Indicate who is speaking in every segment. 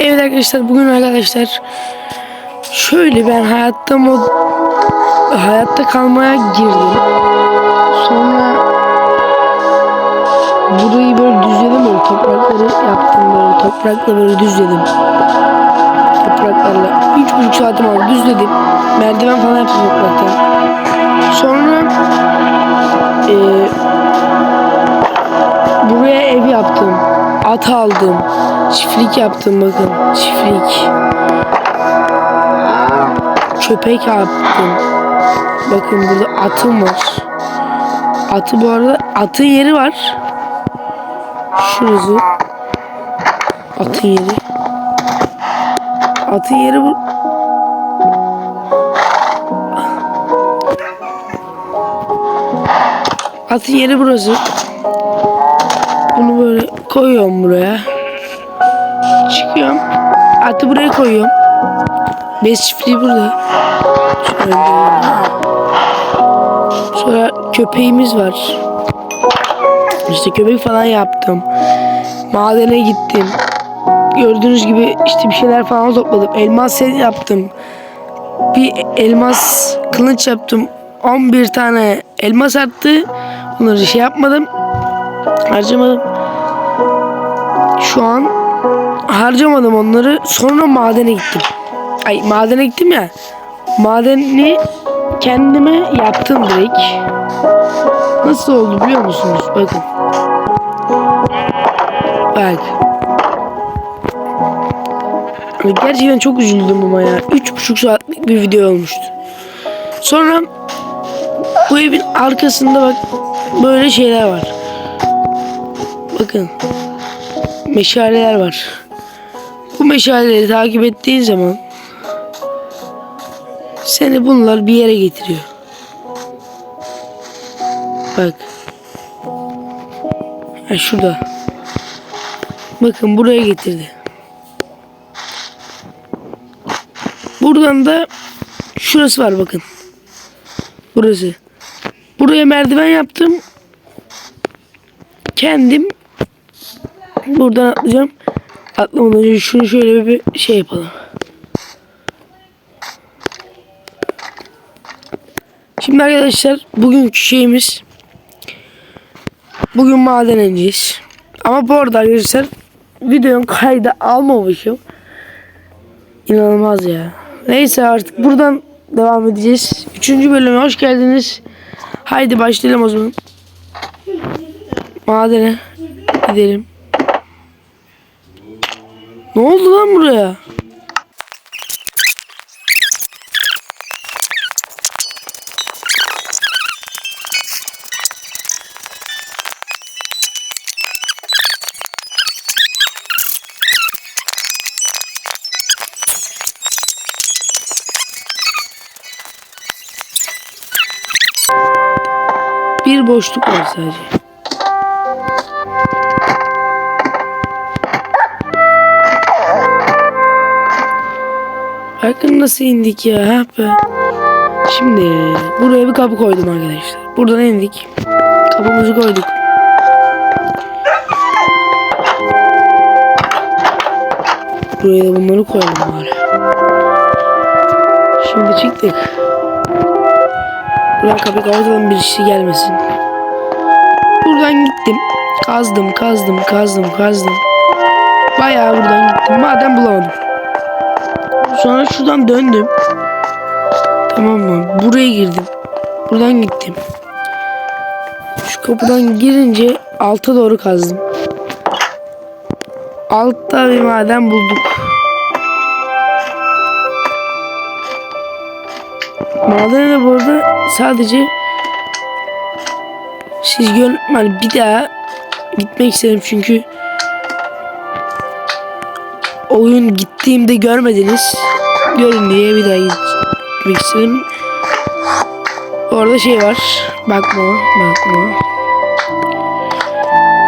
Speaker 1: Evet arkadaşlar bugün arkadaşlar şöyle ben hayatta mod hayatta kalmaya girdim. Sonra burayı böyle düzledim böyle toprakları yaptım böyle toprakla böyle düzledim. Topraklarla üç buçuk saatim aldı düzledim. Merdiven falan yaptım topraktan. Sonra eee buraya ev yaptım. At aldım. Çiftlik yaptım bakın. Çiftlik. Köpek yaptım. Bakın burada atım var. Atı bu arada atın yeri var. Şurası. Atın yeri. Atın yeri bu. Atın yeri burası. Koyuyorum buraya. Çıkıyorum. Atı buraya koyuyorum. Bez çiftliği burada. Şöyle. Sonra köpeğimiz var. İşte köpek falan yaptım. Madene gittim. Gördüğünüz gibi işte bir şeyler falan topladım. Elmas set yaptım. Bir elmas kılıç yaptım. 11 tane elmas arttı. Bunları şey yapmadım. Harcamadım. Şu an harcamadım onları. Sonra madene gittim. Ay madene gittim ya. Madeni kendime yaptım direkt. Nasıl oldu biliyor musunuz? Bakın. Bak. Gerçekten çok üzüldüm ama ya. Üç buçuk saatlik bir video olmuştu. Sonra bu evin arkasında bak böyle şeyler var. Bakın. Meşaleler var. Bu meşaleleri takip ettiğin zaman seni bunlar bir yere getiriyor. Bak. Ha şurada. Bakın buraya getirdi. Buradan da şurası var bakın. Burası. Buraya merdiven yaptım. Kendim buradan atlayacağım. Atlamadan önce şunu şöyle bir şey yapalım. Şimdi arkadaşlar bugünkü şeyimiz bugün maden ineceğiz. Ama bu arada arkadaşlar videonun kaydı almamışım. İnanılmaz ya. Neyse artık buradan devam edeceğiz. Üçüncü bölüme hoş geldiniz. Haydi başlayalım o zaman. Madene gidelim. Ne oldu lan buraya? Bir boşluk var sadece. Bakın nasıl indik ya. Ha be. Şimdi buraya bir kapı koydum arkadaşlar. Buradan indik. Kapımızı koyduk. Buraya da bunları koyalım bari. Şimdi çıktık. Buradan kapıyı kapatalım bir kişi gelmesin. Buradan gittim. Kazdım, kazdım, kazdım, kazdım. Bayağı buradan gittim. Madem bulamadım. Sonra şuradan döndüm. Tamam mı? Buraya girdim. Buradan gittim. Şu kapıdan girince alta doğru kazdım. Altta bir maden bulduk. Madene de bu arada sadece siz gör hani bir daha gitmek isterim çünkü oyun gittiğimde görmediniz. Görün diye bir daha gitmek istedim. Orada şey var. Bakma, bakma.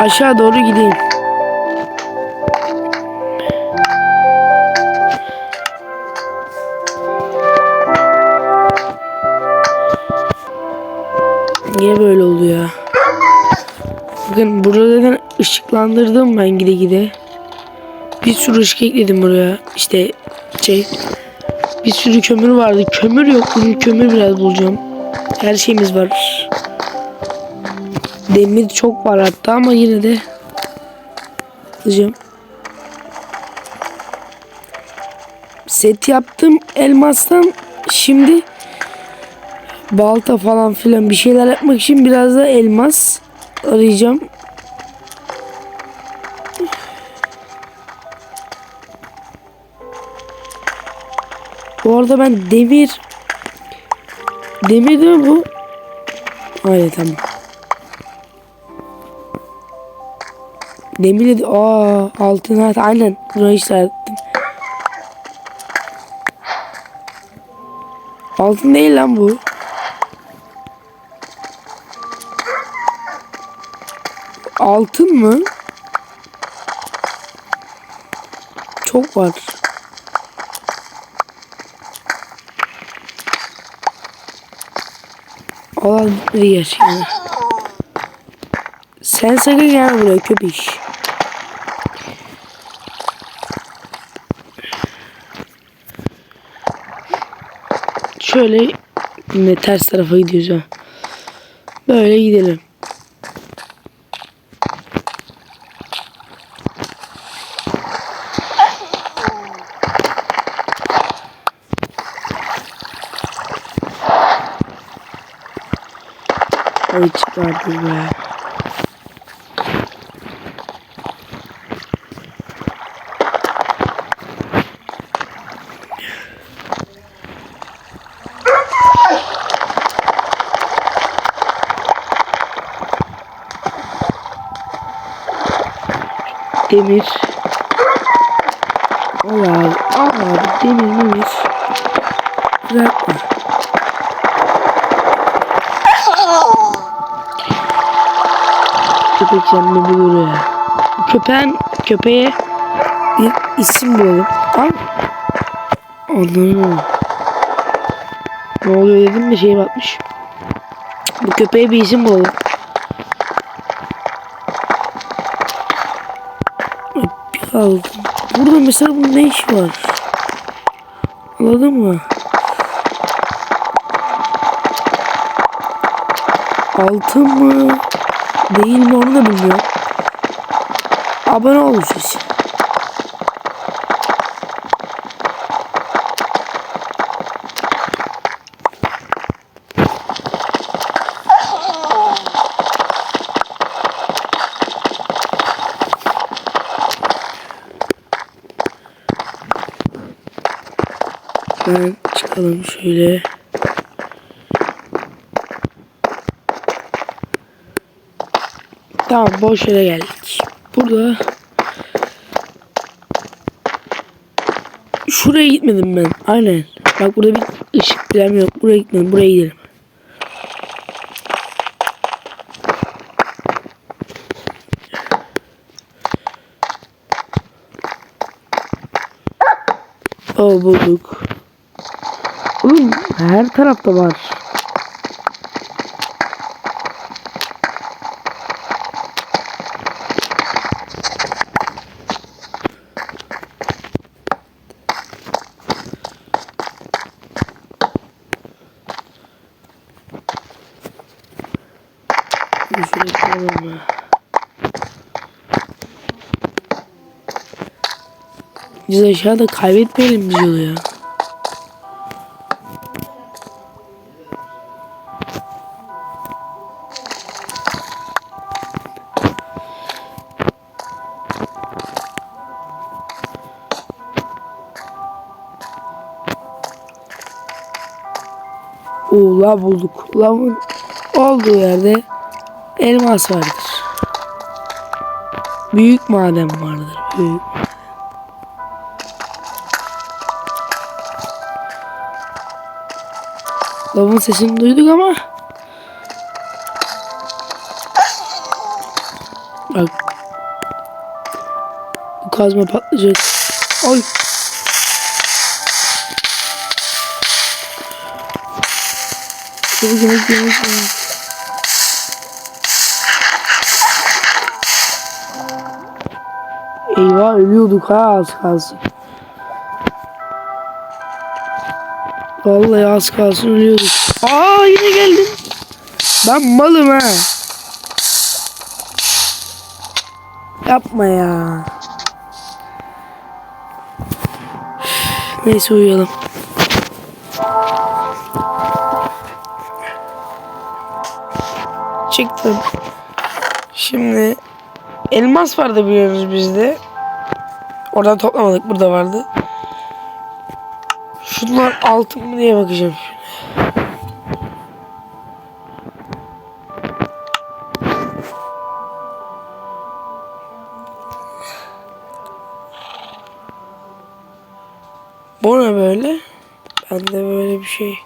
Speaker 1: Aşağı doğru gideyim. Niye böyle oluyor? Bakın burada zaten ışıklandırdım ben gide gide. Bir sürü ışık ekledim buraya. İşte şey bir sürü kömür vardı. Kömür yok. Bugün kömür biraz bulacağım. Her şeyimiz var. Demir çok var hatta ama yine de alacağım. Set yaptım elmastan. Şimdi balta falan filan bir şeyler yapmak için biraz da elmas arayacağım. Bu arada ben demir demir değil mi bu? Hayır tamam. Demir dedi. Aa altın evet aynen. Burayı işaretledim. Altın değil lan bu. Altın mı? Çok var. Allah gitmedi gerçekten. Sen sakın gelme buraya köpüş. Şöyle yine ters tarafa gidiyoruz ha. Böyle gidelim. Be. Demir. Al abi. Al. Demir memir. Bırakma. Köpek kendini bulur ya. Köpeğin, köpeğe bir isim bulalım. Al. Anladım. Ne oluyor dedim de şey batmış. Bu köpeğe bir isim bulalım. Bir aldım. Burada mesela bunun ne işi var? Anladın mı? Altın mı? Değil mi onu da bilmiyorum. Abone olmuşuz. Ben çıkalım şöyle. Tamam boş yere geldik. Burada Şuraya gitmedim ben. Aynen. Bak burada bir ışık falan yok. Buraya gitmedim. Buraya gidelim. Oo bulduk. Oğlum her tarafta var. Ya. Biz aşağıda kaybetmeyelim biz yolu ya. Lav bulduk. Lavın olduğu yerde elmas vardır. Büyük maden vardır. Büyük. Lavın sesini duyduk ama Bak Bu kazma patlayacak Oy Çabuk yemek yemek yemek Eyvah ölüyorduk ha az kalsın. Vallahi az kalsın ölüyorduk. Aa yine geldim. Ben malım ha. Yapma ya. Neyse uyuyalım. Çıktım. Şimdi elmas vardı biliyorsunuz bizde. Oradan toplamadık. Burada vardı. Şunlar altın mı diye bakacağım. Bu ne böyle? Bende böyle bir şey.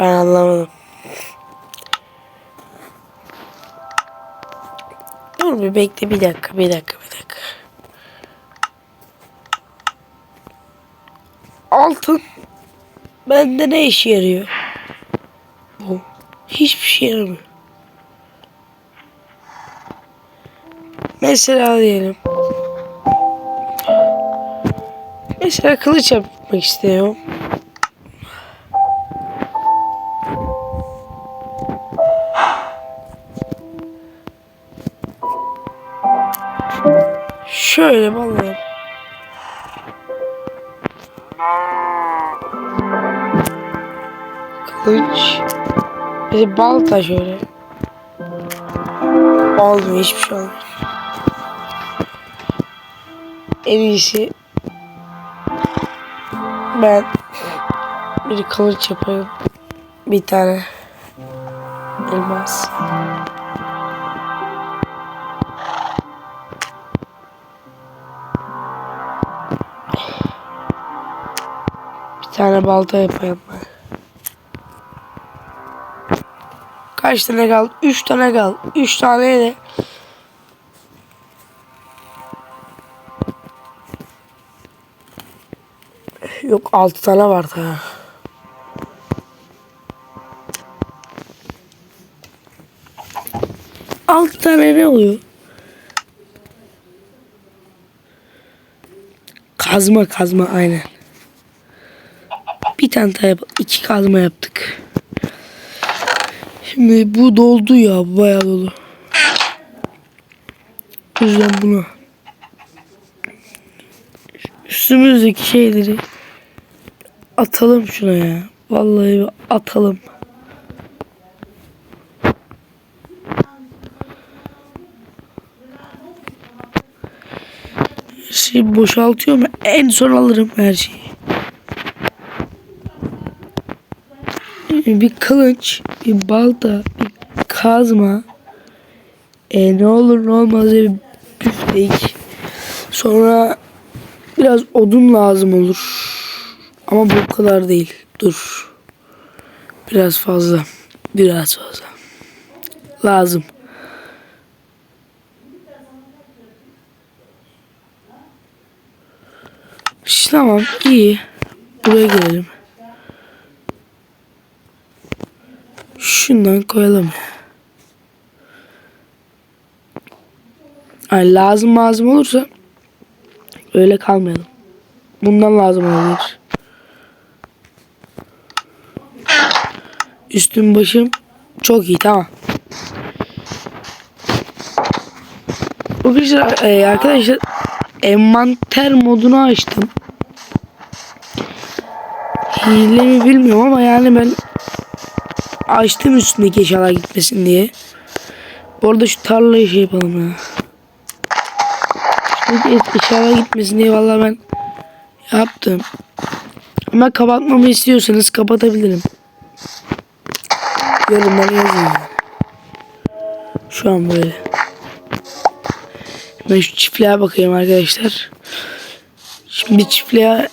Speaker 1: Ben anlamadım. Bir bekle bir dakika bir dakika bir dakika. Altın bende ne işe yarıyor? Bu hiçbir şey yaramıyor. Mesela diyelim. Mesela kılıç yapmak istiyorum. Bir balta şöyle. Olmuyor hiçbir şey olmuyor. En iyisi ben bir kılıç yapayım. Bir tane elmas. Bir tane balta yapayım Kaç tane kaldı? Üç tane kaldı. Üç tane de Yok altı tane vardı ha. Altı tane ne oluyor? Kazma kazma aynen. Bir tane daha yap. iki kazma yaptık. Şimdi bu doldu ya. Bayağı dolu. O yüzden bunu üstümüzdeki şeyleri atalım şuna ya. Vallahi atalım. Şeyi boşaltıyorum. En son alırım her şeyi. Bir kılıç, bir balta, bir kazma. E ne olur ne olmaz bir büftek. Sonra biraz odun lazım olur. Ama bu kadar değil. Dur. Biraz fazla. Biraz fazla. Lazım. Tamam iyi. Buraya gelelim. Şundan koyalım. Ay lazım lazım olursa öyle kalmayalım. Bundan lazım olabilir. Üstüm başım çok iyi tamam. Bugün e, arkadaşlar envanter modunu açtım. Hile mi bilmiyorum ama yani ben açtım üstündeki eşyalar gitmesin diye. Bu arada şu tarlayı şey yapalım ya. Üstündeki eşyalar gitmesin diye vallahi ben yaptım. Ama kapatmamı istiyorsanız kapatabilirim. Yorumlara yazın. Şu an böyle. Ben şu çiftliğe bakayım arkadaşlar. Şimdi çiftliğe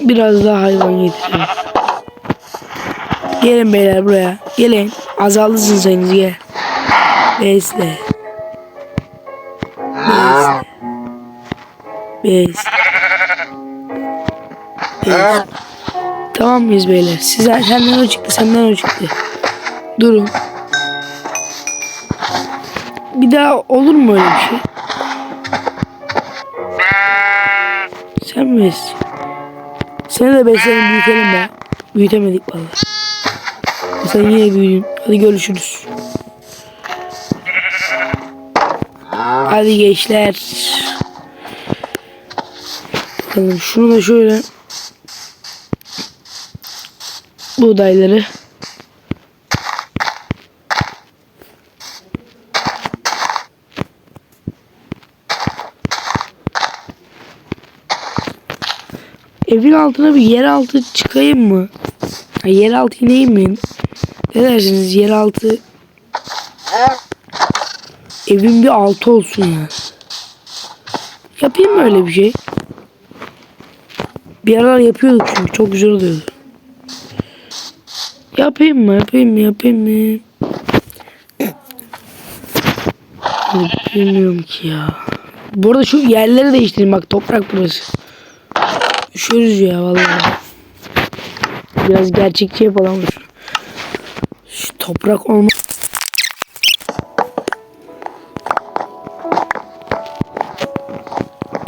Speaker 1: biraz daha hayvan getireyim. Gelin beyler buraya. Gelin. Azalısın sayınız gel. Besle. Besle. Besle. Besle. Tamam mıyız beyler? Size senden o çıktı, senden o çıktı. Durun. bir daha olur mu öyle bir şey? Sen mi besliyorsun? Seni de besleyelim büyütelim be. Büyütemedik vallahi. Sen yine büyüdün. Hadi görüşürüz. Hadi gençler. Bakalım şunu da şöyle buğdayları Evin altına bir yeraltı çıkayım mı? Ha, yeraltı ineyim mi? Ne dersiniz yeraltı evin bir altı olsun ya. Yapayım mı öyle bir şey? Bir aralar yapıyorduk çünkü çok güzel oluyordu. Yapayım mı? Yapayım mı? Yapayım mı? Bilmiyorum ki ya. Bu arada şu yerleri değiştireyim bak toprak burası. Üşüyoruz ya vallahi. Biraz gerçekçi yapalım. Toprak olma.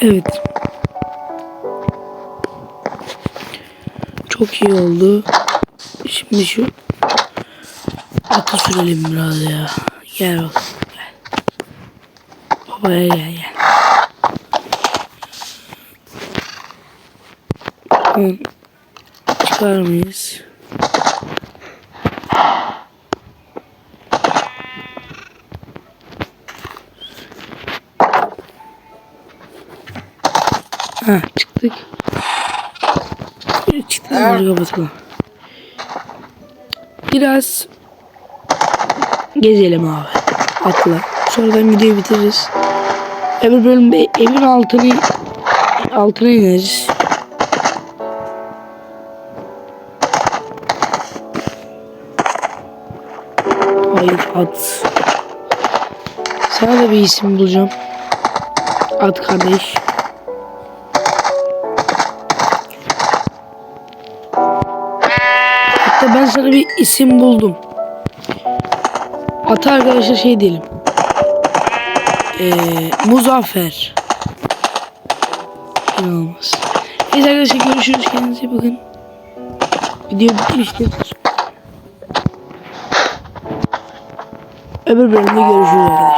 Speaker 1: Evet. Çok iyi oldu. Şimdi şu atı sürelim biraz ya. Gel bakalım. Gel. Babaya gel gel. Çıkar mıyız? Ha çıktık. Çıktık hadi kapatalım. Biraz gezelim abi. Atla. Sonradan videoyu bitiririz. Öbür bölümde evin altını altına ineriz. Hayır at. Sana da bir isim bulacağım. At kardeş. Hatta ben sana bir isim buldum. Ata arkadaşlar şey diyelim. Ee, Muzaffer. İnanılmaz. Neyse arkadaşlar görüşürüz. Kendinize iyi bakın. Video bitmiştir. Öbür bölümde görüşürüz arkadaşlar.